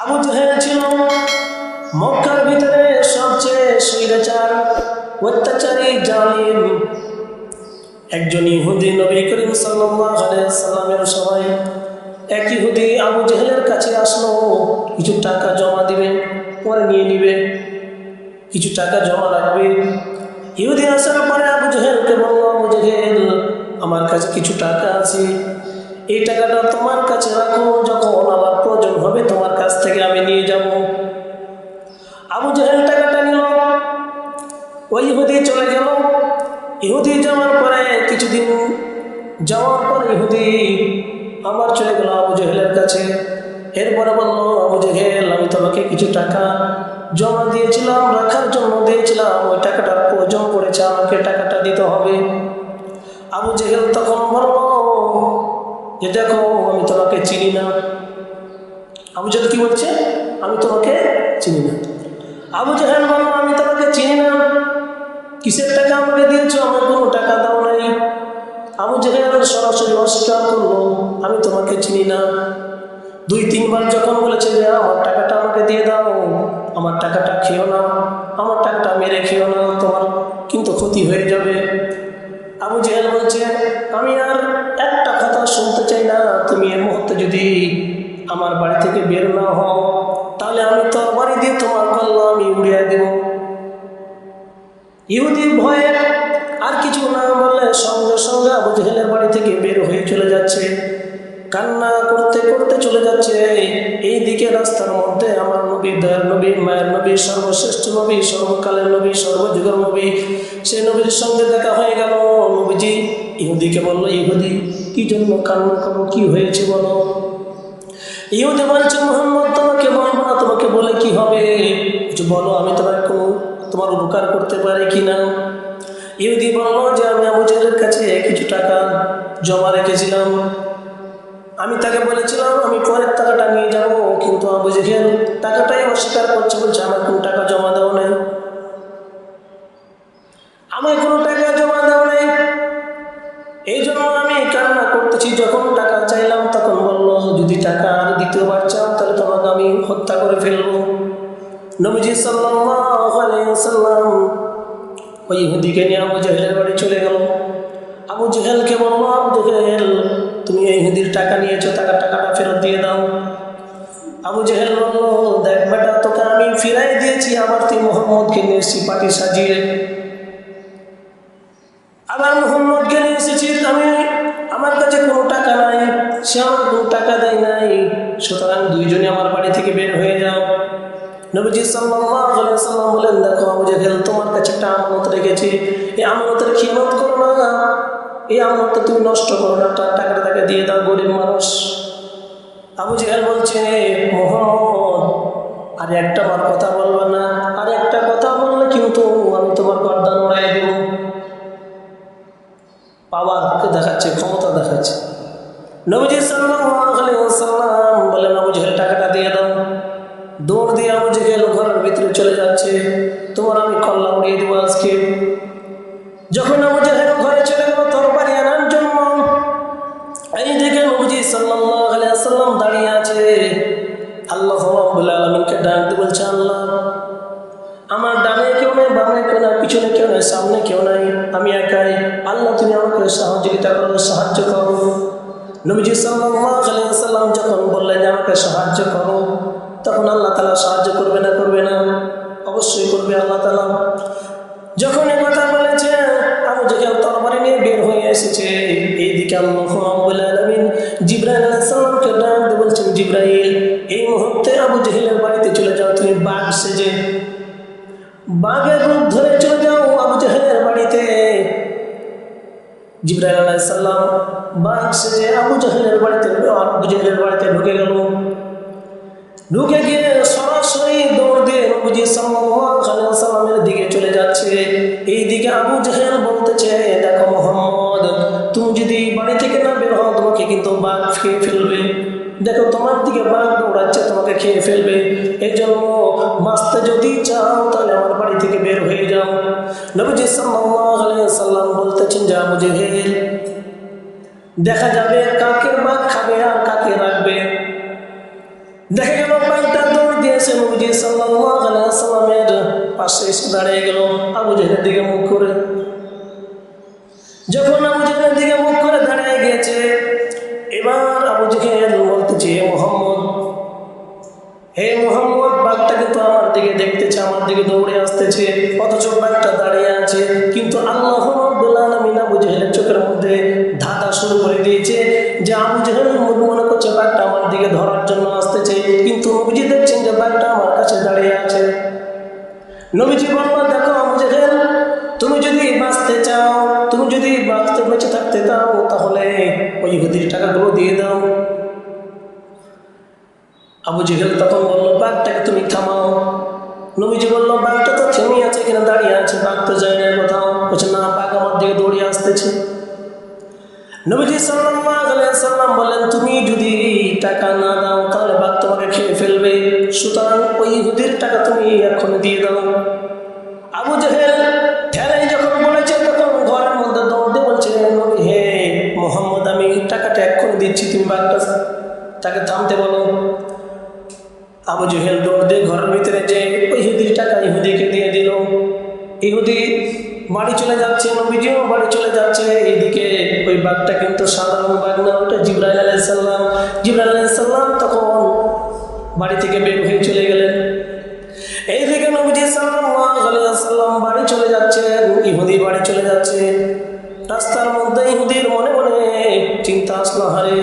আবু জাহেল ছিল মক্কার ভিতরে সবচেয়ে স্বৈরাচার, অত্যাচারী জালিম। একজন ইহুদি নবী করিম সাল্লামের সময় এক ইহুদি আবু জেহেলের কাছে আসলো, কিছু টাকা জমা দিবে, পরে নিয়ে নিবে। কিছু টাকা জমা রাখবে। ইহুদি আসার পরে আবু জেহেলকে বলল, আবু জেহেল, আমার কাছে কিছু টাকা আছে এই টাকাটা তোমার কাছে রাখো, যখন আমার প্রয়োজন হবে তোমার কাছ থেকে আমি নিয়ে যাব। আবু জেহেল টাকাটা নিল ওই ইহুদি চলে গেল। ইহুদি যাওয়ার পরে, কিছুদিন যাওয়ার পর ইহুদি আবার চলে গেল আবু জেহেলের কাছে। এরপরে বলল, আবু জেহেল, আমি তোমাকে কিছু টাকা জমা দিয়েছিলাম, রাখার জন্য দিয়েছিলাম। ওই টাকাটার প্রয়োজন পড়েছে, আমাকে টাকাটা দিতে হবে। আবু জেহেল তখন বলল যে দেখো, আমি তোমাকে চিনি না। আবু জেহেল কি বলছে? আমি তোমাকে চিনি না। আবু জেহেল বলল, আমি তোমাকে চিনি না। কিসের টাকা আমাকে দিয়েছ? আমার কোনো টাকা দাও নাই। আবু জেহেল সরাসরি অস্বীকার করল, আমি তোমাকে চিনি না। দুই, তিনবার যখন বলেছে যে, আমার টাকাটা আমাকে দিয়ে দাও, আমার টাকাটা খেও না, আমার টাকাটা মেরে খেও না, তোমার কিন্তু ক্ষতি হয়ে যাবে। আবু জেহেল বলছে, আমি আর যদি আমার বাড়ি থেকে বের না হও, তাহলে আমি তোর বাড়ি দিয়ে তোমার কল্লা আমি উড়িয়ে দেবো। ইহুদি ভয়ে আর কিছু না বললে সঙ্গে সঙ্গে আবু জেহেলের বাড়ি থেকে বের হয়ে চলে যাচ্ছে। কান্না করতে করতে চলে যাচ্ছে। এই দিকে রাস্তার মধ্যে আমার নবী, দয়ার নবী, মায়ের নবী, সর্বশ্রেষ্ঠ নবী, সর্বকালের নবী, সর্বযুগের নবী সেই নবীর সঙ্গে দেখা হয়ে গেল। নবীজি ইহুদিকে বলল, ইহুদি, কি জন্য কান্না করো? কি হয়েছে বলো? ইহুদি বলছে, মোহাম্মদ, তোমাকে বলব না, তোমাকে বলে কি হবে? কিছু বলো, আমি তোমার কোনো, তোমার উপকার করতে পারি কি না? ইহুদি বলল, যে আমি জেলের কাছে কিছু টাকা জমা রেখেছিলাম। আমি তাকে বলেছিলাম, আমি পরের টাকাটা নিয়ে যাব, কিন্তু আবু জেহেল টাকাটাই অস্বীকার করছে, বলছে, আমার কোনো টাকা জমা দেওয়া নেই। আমার কোনো করতেছি যখন টাকা চাইলাম তখন বলল, যদি টাকা আর দ্বিতীয়বার চাও, তাহলে তোমাকে আমি হত্যা করে ফেলব। নবীজি সাল্লাম ওই ইহুদিকে নিয়ে আবু জেহেলের বাড়ি চলে গেল। আবু জেহেলকে বলল, আবু জেহেল, তুমি এই ইহুদির টাকা নিয়েছো টাকা টাকাটা ফেরত দিয়ে দাও। আবু জেহেল বলল, দেখ বেটা, তোকে আমি ফিরাই দিয়েছি, আবার তুই মোহাম্মদকে নিয়ে এসেছি পাটি সাজিয়ে। আবার মোহাম্মদকে নিয়ে এসেছি আমি আমার কাছে কোনো টাকা নাই সে আমার কোনো টাকা দেয় নাই। সুতরাং দুইজনে আমার বাড়ি থেকে বের হয়ে যাও। নবীজি সাল্লাম বলেন, দেখো, আবু জেহেল, তোমার কাছে একটা আমানত রেখেছি। এই আমানতের খিয়ানত করো না। এই আমানতটা তুমি নষ্ট করো না টাকাটা তাকে দিয়ে দাও, গরিব মানুষ। আবু জেহেল বলছে, মোহাম্মদ, আর একটা আমার কথা বলবে না। আর একটা কথা বললে কিন্তু আমি তোমার গর্দান উড়াই দেব। পাওয়ারকে দেখাচ্ছে, ক্ষমতা দেখাচ্ছে। নবীজি ওয়াসাল্লাম বলেন আবু জেহেল টাকাটা দিয়ে দাও। দৌড় দিয়ে আবু জেহেল ঘরের ভিতরে চলে যাচ্ছে। তোমার আমি কল্লা উড়িয়ে দেবো আজকে। যখন আবু নবীজি আলাইহি যখন বললেন আমাকে সাহায্য করো, তখন আল্লাহ তালা সাহায্য করবে না করবে না? অবশ্যই করবে আল্লাহ তালা যখন এ কথা বলেছে, আবু জেহেল তরবারি নিয়ে বের হয়ে এসেছে। এইদিকে আল্লাহ রাব্বুল আলামিন জিব্রাইল আলাইহিস সালামকে ডাক বলছেন, জিব্রাইল, এই মুহূর্তে আবু জেহেলের বাড়িতে চলে যাও, তুমি বাঘ সেজে। বাঘের রূপ ধরে চলে যাও আবু জেহেলের বাড়িতে। জিব্রাইল আলাইহিস বাঘ সেজে আবু জেহেলের বাড়িতে আবু জেহেলের বাড়িতে ঢুকে গেল। ঢুকে গিয়ে সরাসরি দৌড় দিয়ে নবীজি সাল্লামের দিকে চলে যাচ্ছে। এই দিকে আবু জাহেল বলতেছে, দেখো মোহাম্মদ, তুমি যদি বাড়ি থেকে না বের হও, তোমাকে কিন্তু বাঘ খেয়ে ফেলবে। দেখো, তোমার দিকে বাঘ দৌড়াচ্ছে, তোমাকে খেয়ে ফেলবে। এই জন্য বাঁচতে যদি চাও, তাহলে আমার বাড়ি থেকে বের হয়ে যাও। নবীজি সাল্লাম বলতেছেন, যে আবু জাহেল দেখা যাবে কাকে বাঘ খাবে আর কাকে রাখবে। দেখা গেল বাঘটা এসে নবীজি সাল্লাল্লাহু আলাইহি ওয়াসাল্লামের পাশে এসে দাঁড়িয়ে গেল আবু জেহেলের দিকে মুখ করে। যখন আবু জেহেলের দিকে মুখ করে দাঁড়িয়ে গিয়েছে, এবার আবু জেহেল বলতেছে মোহাম্মদ, হে মোহাম্মদ, বাঘটাকে তো আমার দিকে দেখতেছে আমার দিকে দৌড়ে আসতেছে, অথচ বাঘটা দাঁড়িয়ে আছে, কিন্তু আল্লাহ সুতরাং ওই ইহুদির টাকা তুমি এখন দিয়ে দাও। আবু জেহেল ঠেলাই যখন বলেছে, তখন ঘরের মধ্যে দৌড় দিয়ে বলছে, হে মোহাম্মদ, আমি টাকাটা এক্ষুনি দিচ্ছি, তুমি বাঘটা তাকে থামতে বলো। আবু জেহেল দৌড় দিয়ে ঘরের ভিতরে যে ইহুদির টাকা ইহুদিকে দিয়ে দিল। ইহুদি বাড়ি চলে যাচ্ছে, নবীজিও বাড়ি চলে যাচ্ছে। এইদিকে ওই বাঘটা কিন্তু সাধারণ বাঘ না, ওটা জিব্রাইল আলাইসাল্লাম জিব্রাইল আলাইসাল্লাম তখন বাড়ি থেকে বের হয়ে চলে গেলেন। এইদিকে নবীজি আলাইহি বাড়ি চলে যাচ্ছেন ইহুদি বাড়ি চলে যাচ্ছে। রাস্তার মধ্যে ইহুদির মনে মনে চিন্তা আসলো হারে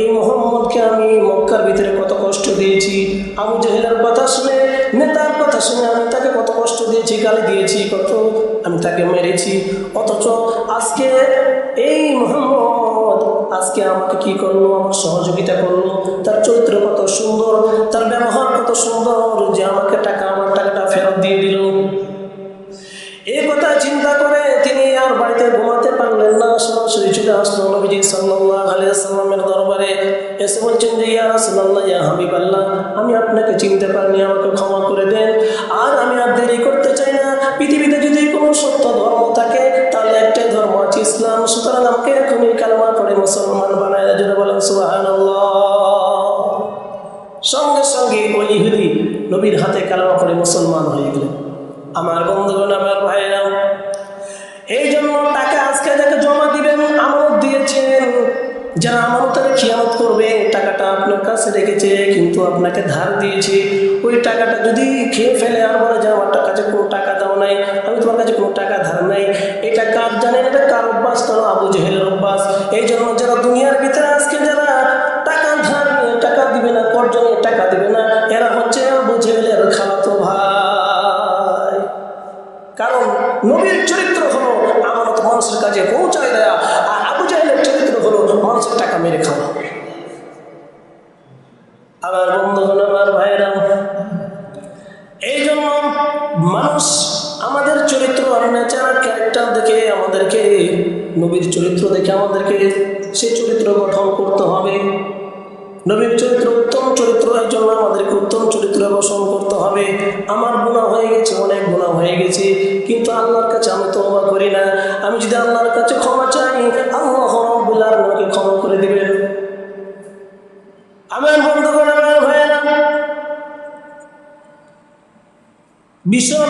এই মোহাম্মদকে আমি মক্কার ভিতরে কত কষ্ট দিয়েছি। আবু জেহেলের কথা শুনে, নেতার কথা শুনে আমি তাকে কত কষ্ট দিয়েছি, গালি দিয়েছি, কত আমি তাকে মেরেছি। অথচ আজকে এই মোহাম্মদ আজকে আমাকে কি করল, আমার সহযোগিতা করল, তার চরিত্র কত সুন্দর, তার ব্যবহার কত সুন্দর, যে আমাকে টাকা, আমার টাকাটা ফেরত দিয়ে দিল। এই কথা চিন্তা করে তিনি আর বাড়িতে ঘুমাতে না সরাসরি চলে আসলো নবীজি সাল্লাল্লাহু আলাইহি সাল্লামের দরবারে। এসে বলছেন যে, ইয়া রাসূলুল্লাহ, ইয়া হাবিবাল্লাহ, আমি আপনাকে চিনতে পারিনি, আমাকে ক্ষমা করে দেন। আর আমি আর দেরি করতে চাই না। পৃথিবীতে যদি কোনো সত্য ধর্ম থাকে, তাহলে একটাই ধর্ম আছে ইসলাম। সুতরাং আমাকে এখনই কালমা পড়ে মুসলমান বানায় জন্য বলেন, সুবহানাল্লাহ। সঙ্গে সঙ্গে ওই ইহুদি নবীর হাতে কালামা পড়ে মুসলমান হয়ে গেলেন। আমার বন্ধুগণ, আমার ভাইরা এই জন্য টাকা আজকে যাকে জমা দিবেন, আমানত দিয়েছেন। যারা আমানতের খিয়ানত করবে টাকাটা আপনার কাছে রেখেছে, কিন্তু আপনাকে ধার দিয়েছে। ওই টাকাটা যদি খেয়ে ফেলে আর বলে যে আমার কাছে কোনো টাকা দাও নাই, আমি তোমার কাছে কোনো টাকা ধার নাই। এটা কার জানেন? এটা কার অভ্যাস? তো আবু জেহেলের অভ্যাস। এই জন্য যারা দুনিয়ার ভিতরে আজকে যারা জন্য আমাদেরকে উত্তম চরিত্র পোষণ করতে হবে। আমার গুণা হয়ে গেছে, অনেক গুণা হয়ে গেছে। কিন্তু আল্লাহর কাছে আমি তো অবাক করি না। আমি যদি আল্লাহর কাছে ক্ষমা চাই, আল্লাহ আলামিন আমাকে ক্ষমা করে দিবেন। আমার বন্ধুগণ আমার ভাইয়েরা।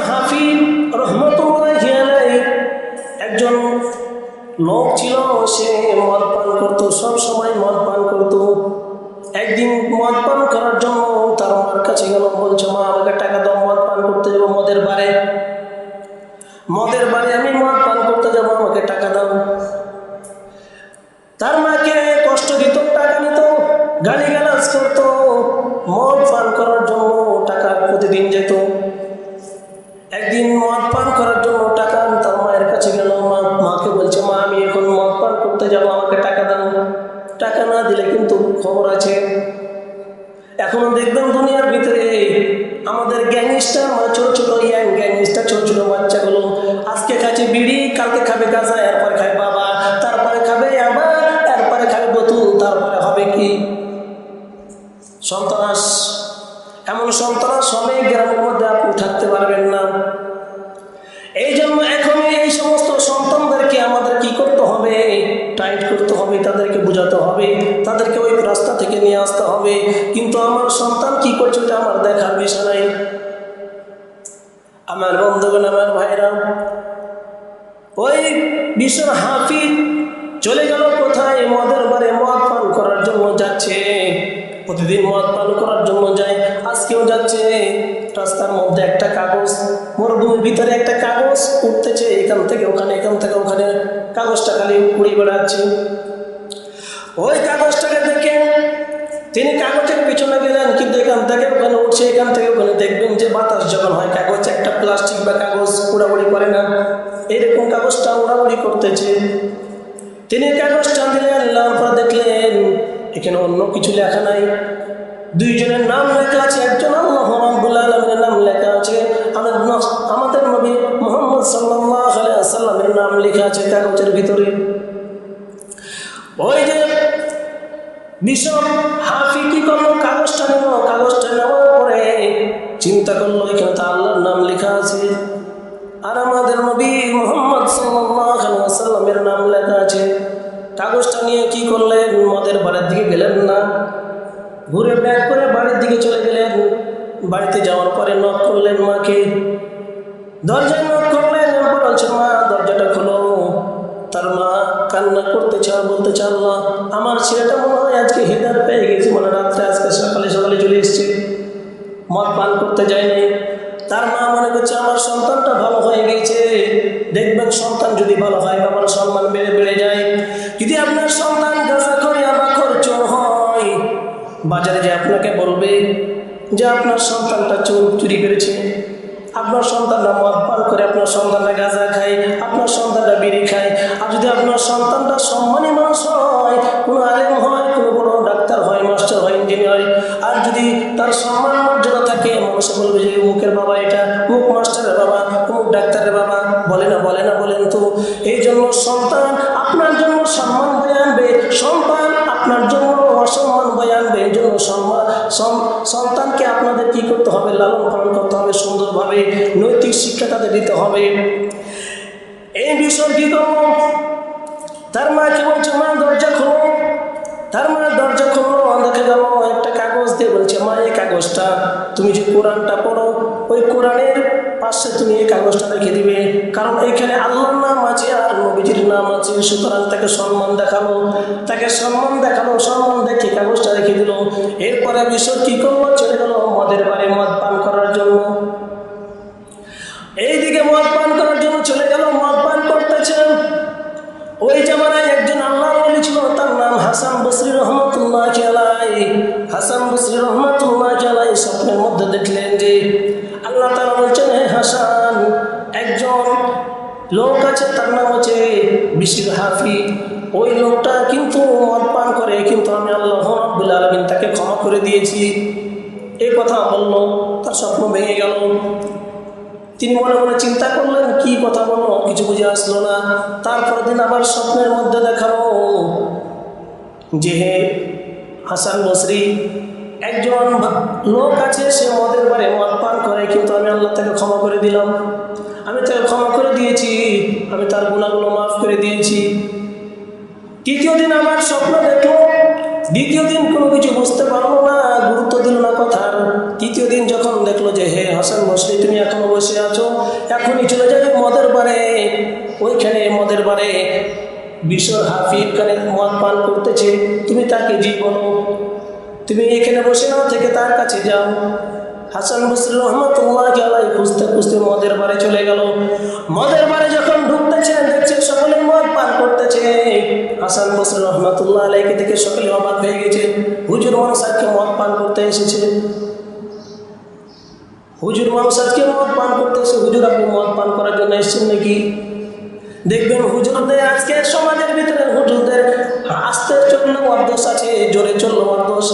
হাফিজ রহমতুল্লাহ একজন লোক ছিল, সে কাছে গেল বলছে, মা, আমাকে টাকা দাও, মদ পান করতে যাব মদের বারে। মদের বারে আমি গ্যাংস্টার মানে ছোট ছোট ইয়াং গ্যাংস্টার ছোট ছোট বাচ্চাগুলো। আজকে খাচ্ছে বিড়ি, কালকে খাবে গাঁজা, এরপরে খাবে বাবা, তারপরে খাবে আবার, এরপরে খাবে বোতল, তারপরে হবে কি? সন্ত্রাস। এমন সন্ত্রাস হবে গ্রামের মধ্যে আপনি থাকতে পারবেন না। এই জন্য এখন এই সমস্ত সন্তানদেরকে আমাদের কি করতে হবে? টাইট করতে হবে, তাদেরকে বোঝাতে হবে, তাদেরকে ওই রাস্তা থেকে নিয়ে আসতে হবে। কিন্তু আমার সন্তান কি করছে ওটা আমার দেখার বিষয় নাই। আমার আমার ভাইরা ওই বিশ্বর হাফিজ চলে গেল কোথায়? মদের বারে মদ পান করার জন্য যাচ্ছে। প্রতিদিন মদ পান করার জন্য যায়, আজকেও যাচ্ছে। রাস্তার মধ্যে একটা কাগজ, মরুভূমির ভিতরে একটা কাগজ উঠতেছে, এখান থেকে ওখানে, এখান থেকে ওখানে কাগজটা খালি উড়ে বেড়াচ্ছে। ওই কাগজটাকে তিনি কাগজের পিছনে গেলেন কিন্তু এখান থেকে ওখানে উঠছে, এখান থেকে ওখানে দেখবেন যে বাতাস যখন হয়, কাগজ, একটা প্লাস্টিক বা কাগজ উড়াউড়ি করে না। এরকম কাগজটা উড়াউড়ি করতেছে। তিনি কাগজটা দিলেন পর দেখলেন, এখানে অন্য কিছু লেখা নাই। দুইজনের নাম লেখা আছে, একজন আল্লাহ রাব্বুল নাম লেখা আছে, আমাদের নবী মোহাম্মদ সাল্লাল্লাহু আলাইহি নাম লেখা আছে কাগজের ভিতরে। ওই যে বিষম হাফি কি করল? কাগজটা নিল কাগজটা নেওয়ার পরে চিন্তা করল, এখানে তো আল্লাহর নাম লেখা আছে। আর আমাদের নবী মোহাম্মদ সাল্লামের নাম লেখা আছে। কাগজটা নিয়ে কি করলেন? মদের বাড়ির দিকে গেলেন না। ঘুরে ব্যাগ করে বাড়ির দিকে চলে গেলেন। বাড়িতে যাওয়ার পরে নক করলেন মাকে। দরজায় নক করলেন বলছে মা, দরজাটা খোলো। কান্না করতে চাও, বলতে চাল না। আমার ছেলেটা মনে হয় আজকে হেদার পেয়ে গেছে মানে রাত্রে আজকে সকালে সকালে চলে এসছে। মদ পান করতে যায়নি। তার মা মনে করছে, আমার সন্তানটা ভালো হয়ে গেছে। দেখবেন সন্তান যদি ভালো হয়, বাবার সম্মান বেড়ে বেড়ে যায়। যদি আপনার সন্তান গাছা করে আবার খরচ হয়। বাজারে যে আপনাকে বলবে যে আপনার সন্তানটা চোর চুরি করেছে। আপনার সন্তানরা মদ পান করে, আপনার সন্তানরা গাঁজা খায়, আপনার সন্তানরা বিড়ি খায়। আর যদি আপনার সন্তানটা সম্মানী মানুষ হয়, কোনো আলেম হয়, কোনো বড় ডাক্তার হয়, মাস্টার হয়, ইঞ্জিনিয়ার, আর যদি তার সম্মান মর্যাদা থাকে, মানুষে বলবে যে মুখের বাবা এটা মুখ মাস্টারের বাবা মুখ ডাক্তারের বাবা। বলে না বলে না, বলেন তো। এই জন্য সন্তান আপনার জন্য সম্মান বয়ে আনবে, সন্তান আপনার জন্য অসম্মান বয়ে আনবে। এই জন্য সম্মান সন্তানকে আপনাদের কি করতে হবে? লালন পালন করতে হবে, নৈতিক শিক্ষা তাদের দিতে হবে। এই করব? তার মা কি বলছে, মা, দরজা খোলো। তার মা দরজা খোলো দেখে গেল, একটা কাগজ দিয়ে বলছে, মা, এই কাগজটা তুমি যে কোরআনটা পড়ো, ওই কোরআনের পাশে তুমি এই কাগজটা রেখে দিবে। কারণ এখানে আল্লাহর নাম আছে আর নবীজির নাম আছে, সুতরাং তাকে সম্মান দেখাল তাকে সম্মান দেখাল, সম্মান দেখে কাগজটা রেখে দিল। এরপরে বিষয় কী করল? চলে গেল মদের বাড়ি মদ পান করার জন্য। বিশির হাফি ওই লোকটা কিন্তু মদ পান করে, কিন্তু আমি আল্লাহ রব্বুল আলমিন তাকে ক্ষমা করে দিয়েছি। এই কথা বলল, তার স্বপ্ন ভেঙে গেল। তিনি মনে মনে চিন্তা করলেন, কি কথা বলল, কিছু বুঝে আসলো না। তারপর দিন আবার স্বপ্নের মধ্যে দেখাবো যে হে হাসান বসরি, একজন লোক আছে, সে মদের বারে মদ পান করে, কিন্তু আমি আল্লাহ তাকে ক্ষমা করে দিলাম। আমি তাকে ক্ষমা করে দিয়েছি, আমি তার গুণাগুলো মাফ করে দিয়েছি। তৃতীয় দিন আমার স্বপ্ন দেখল, দ্বিতীয় দিন কোনো কিছু বুঝতে পারল না, গুরুত্ব দিল না কথার। তৃতীয় দিন যখন দেখল যে, হে হাসান বসরি, তুমি এখনও বসে আছো, এখনই চলে যাবে মদের বারে। ওইখানে মদের বারে বিশ্ব হাফিজ খানে মদ পান করতেছে। তুমি তাকে জি বলো। তুমি এখানে বসে না থেকে তার কাছে যাও। হাসান বসরি রহমতুল্লাহ আলাই খুঁজতে খুঁজতে মদের বারে চলে গেল। মদের বারে যখন ঢুকতেছে দেখছে সকলে মদ পান করতেছে। হাসান বসরি রহমতুল্লাহ আলাইকে দেখে সকলে অবাক হয়ে গেছে। হুজুর মানুষ আজকে মদ পান করতে এসেছে। হুজুর মানুষ আজকে মদ পান করতে এসে, হুজুর আপনি মদ পান করার জন্য এসেছেন নাকি? দেখবেন হুজুরদের আজকে সমাজের ভিতরে হুজুরদের আস্তে চললে দোষ আছে, জোরে চলল দোষ,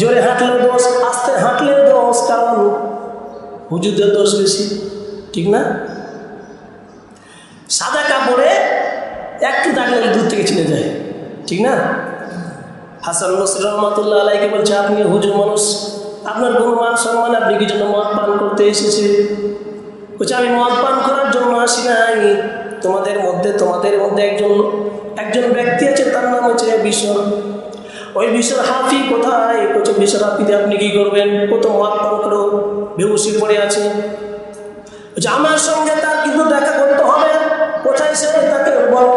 জোরে হাঁটলে দোষ হুজুরদের দোষ বেশি ঠিক না? সাদা কাপড়ে একটু দাগলে দূর থেকে চিনে যায়, ঠিক না? হাসান নসির রহমতুল্লাহ আলাইকে বলছে, আপনি হুজুর মানুষ, আপনার কোনো মান সম্মান আপনি কি জন্য মদ পান করতে এসেছে বলছে, আমি মদ পান করার জন্য আসি নাই। তোমাদের মধ্যে তোমাদের মধ্যে একজন একজন ব্যক্তি আছে, তার নাম হচ্ছে বিশ্বর ওই বিশ্বর হাফি কোথায়? বলছে বিশ্বর হাফিতে আপনি কি করবেন? ও তো মদ পান করে পড়ে আছে। আমার সঙ্গে তার কিন্তু দেখা করতে হবে। কোথায় সে? তাকে বলো।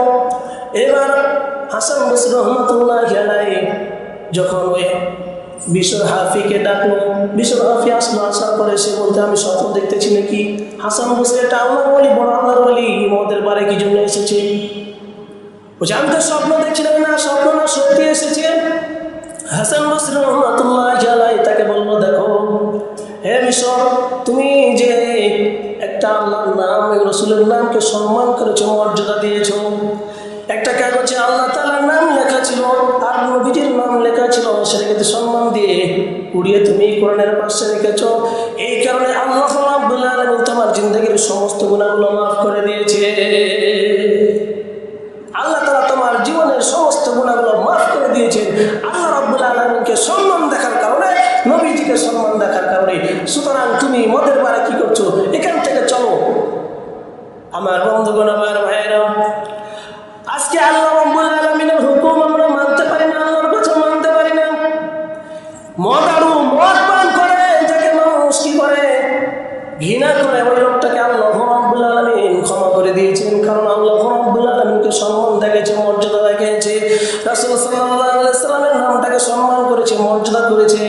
এবার হাসান বসর রহমতুল্লাহ খেলাই যখন ওই বিশ্বর হাফিকে ডাকলো বিশ্বর হাফি আসলো, আসার পরে সে বলতে, আমি স্বপ্ন দেখতেছি নাকি? হাসান বসে এটা আল্লাহ বলি বড় আল্লাহর বলি মদের বারে কি জন্য এসেছে? বলছে, আমি তো স্বপ্ন দেখছিলাম না, স্বপ্ন না, সত্যি এসেছে। হাসান বসর রহমতুল্লাহ খেলাই তাকে বলল, দেখো, হে মিশর, তুমি যে একটা আল্লাহর নাম রসুলের নামকে সম্মান করেছ, মর্যাদা দিয়েছ, একটা কাগজে আল্লাহ তালার নাম লেখা ছিল আর নবীজির নাম লেখা ছিল, সেটাকে সম্মান দিয়ে উড়িয়ে তুমি কোরআনের পাশে রেখেছ। এই কারণে আল্লাহ আব্দুল্লাহ তোমার জিন্দগির সমস্ত গুণাগুলো মাফ করে দিয়েছে আল্লাহ তালা তোমার জীবনের সমস্ত গুণাগুলো মাফ করে দিয়েছেন। আল্লাহ রাব্বুল আলমিনকে সম্মান দেখার কারণে, নবীজিকে সম্মান দেখার কারণে। সুতরাং করেছে, মর্যাদা করেছে।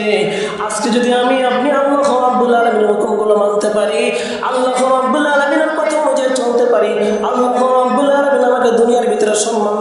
আজকে যদি আমি আপনি আল্লাহ রাব্বুল আলামিনের হুকুমগুলো মানতে পারি, আল্লাহ রাব্বুল আলামিনের কথা অনুযায়ী চলতে পারি, আল্লাহ রাব্বুল আলামিন আমাকে দুনিয়ার ভিতরে সম্মান